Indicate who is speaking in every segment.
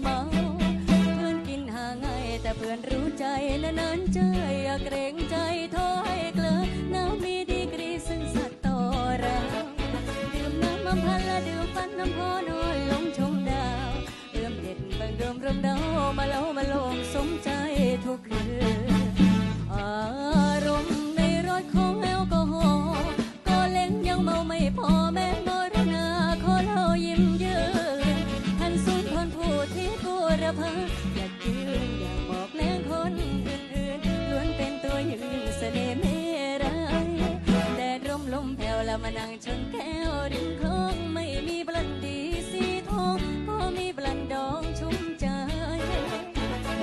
Speaker 1: เมาเพื่อนกินห่าง่ายแต่เพื่อนรู้ใจนานๆเจออย่าเกรงใจถอยเกลือน้ำมีดีกรีซึ่งสัตว์ต่อราดื่มน้ำมันพันละดื่มปันน้ำพอน้อยลงชมดาวเริ่มเด็ดบางเริ่มริ่มดาวมาเล่ามาลงสมใจทุกคืน อเพออยากยืนอยากบอกแรงคนอื่นๆล้วนเป็นตัวยืนเสน่ห์ไม่ร้ยแดดร่มลมแผ่วแล้วมานั่งชนแก้วริมคลองไม่มีบลันดีสีทองก็มีบลันดองชุ่มใจ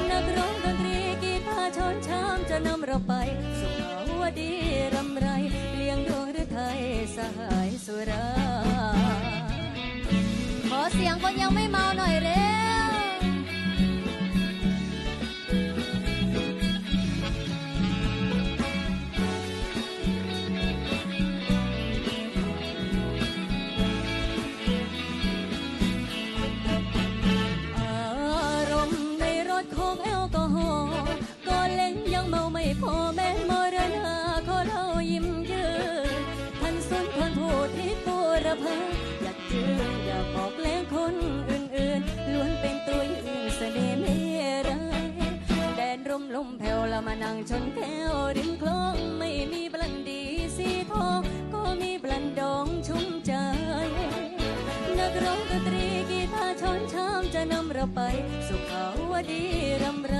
Speaker 1: นักร้องดนตรีกีตาร์ชนชามจะนำเราไปสุขหัวดีรำไรเลี้ยงดวงฤทัยสหายสุรา ขอเสียงคนยังไม่เมาหน่อยเร็ว มแผ่วแล้วมานั่งชนแถวริมคลองไม่มีบลันดีสีทองก็มีบลันดองชุ่มใจ นักร้องดนตรีกีตาร์ช้อนชามจะนำเราไป สุขาวดีรำ